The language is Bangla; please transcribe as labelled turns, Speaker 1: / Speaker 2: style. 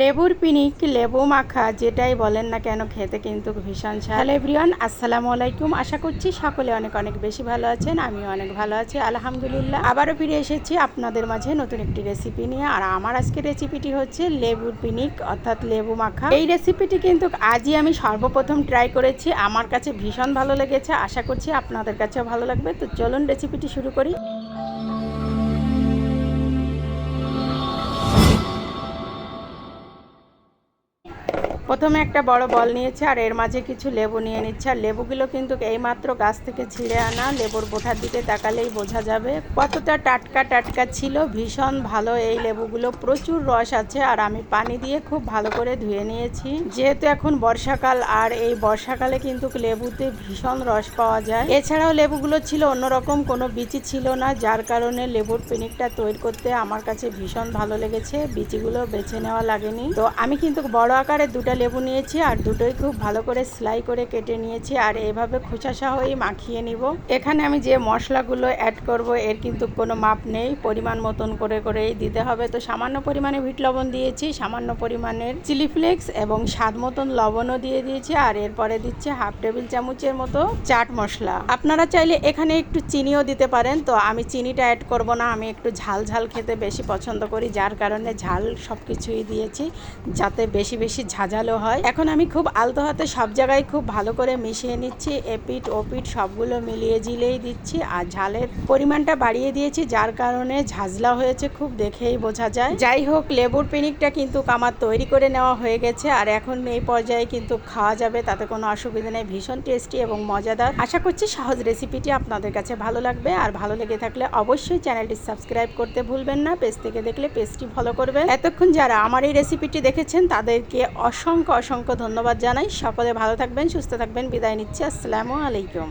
Speaker 1: লেবুর পিনিক, লেবু মাখা যেটাই বলেন না কেন খেতে কিন্তু ভীষণ হ্যালো এভরিওয়ান, আসসালামু আলাইকুম। আশা করছি সকলে অনেক অনেক বেশি ভালো আছেন, আমিও অনেক ভালো আছি। আলহামদুলিল্লাহ, আবারও ফিরে এসেছি আপনাদের মাঝে নতুন একটি রেসিপি নিয়ে। আর আমার আজকের রেসিপিটি হচ্ছে লেবুর পিনিক, অর্থাৎ লেবু মাখা। এই রেসিপিটি কিন্তু আজই আমি সর্বপ্রথম ট্রাই করেছি। আমার কাছে ভীষণ ভালো লেগেছে। আশা করছি আপনাদের কাছেও ভালো লাগবে। তো চলুন রেসিপিটি শুরু করি। প্রথমে একটা বড় বল নিয়েছে আর এর মাঝে কিছু লেবু নিয়ে নিচ্ছে। আর লেবুগুলো কিন্তু এইমাত্র গাছ থেকে ছিঁড়ে আনা। লেবুর বোঠার দিকে তাকালেই বোঝা যাবে কতটা টাটকা টাটকা ছিল। ভীষণ ভালো এই লেবুগুলো। প্রচুর রস আছে আর আমি পানি দিয়ে খুব ভালো করে ধুয়ে নিয়েছি। যেহেতু এখন বর্ষাকাল আর এই বর্ষাকালে কিন্তু লেবুতে ভীষণ রস পাওয়া যায়। এছাড়াও লেবুগুলো ছিল অন্যরকম, কোনো বিচি ছিল না, যার কারণে লেবুর পিনিকটা তৈরি করতে আমার কাছে ভীষণ ভালো লেগেছে। বিচিগুলো বেছে নেওয়া লাগেনি। তো আমি কিন্তু বড় আকারে দুটা লেবু নিয়েছি আর দুটোই খুব ভালো করে সেলাই করে কেটে নিয়েছি আর এভাবে খোসা সহই মাখিয়ে নিব। এখানে আমি যে মশলাগুলো অ্যাড করব, এর কিন্তু কোনো মাপ নেই। পরিমাণ মতন করে করেই দিতে হবে। তো সামান্য পরিমাণে ভিট লবণ দিয়েছি, সামান্য পরিমাণের চিলি ফ্লেক্স এবং স্বাদ মতন লবণও দিয়ে দিয়েছি আর এরপরে দিচ্ছে হাফ টেবিল চামচের মতো চাট মশলা। আপনারা চাইলে এখানে একটু চিনিও দিতে পারেন। তো আমি চিনিটা অ্যাড করব না, আমি একটু ঝাল ঝাল খেতে বেশি পছন্দ করি, যার কারণে ঝাল সব কিছুই দিয়েছি, যাতে বেশি বেশি ঝাঁঝালো হয়। এখন আমি খুব আলতো হাতে সব জায়গায় খুব ভালো করে মিশিয়ে নিচ্ছি এপিট ওপিট সবগুলো মিলিয়ে জিলেই দিচ্ছি আর ঝালের পরিমাণটা বাড়িয়ে দিয়েছি, যার কারণে ঝাঁঝলা হয়েছে খুব দেখেই বোঝা যায়। যাই হোক, লেবুর পিনিকটা কিন্তু আমার তৈরি করে নেওয়া হয়ে গেছে আর এখন এই পর্যায়ে কিন্তু খাওয়া যাবে, তাতে কোনো অসুবিধা নেই, ভীষণ টেস্টি এবং মজাদার। আশা করছি সহজ রেসিপিটি আপনাদের কাছে ভালো লাগবে আর ভালো লেগে থাকলে অবশ্যই চ্যানেলটি সাবস্ক্রাইব করতে ভুলবেন না, পেজ থেকে দেখলে পেজটি ফলো করবেন। এতক্ষণ যারা আমার এই রেসিপিটি দেখেছেন, তাদেরকে অসংখ্য অসংখ্য ধন্যবাদ জানাই। সকলে ভালো থাকবেন সুস্থ থাকবেন। বিদায় নিচ্ছি। আসসালামু আলাইকুম।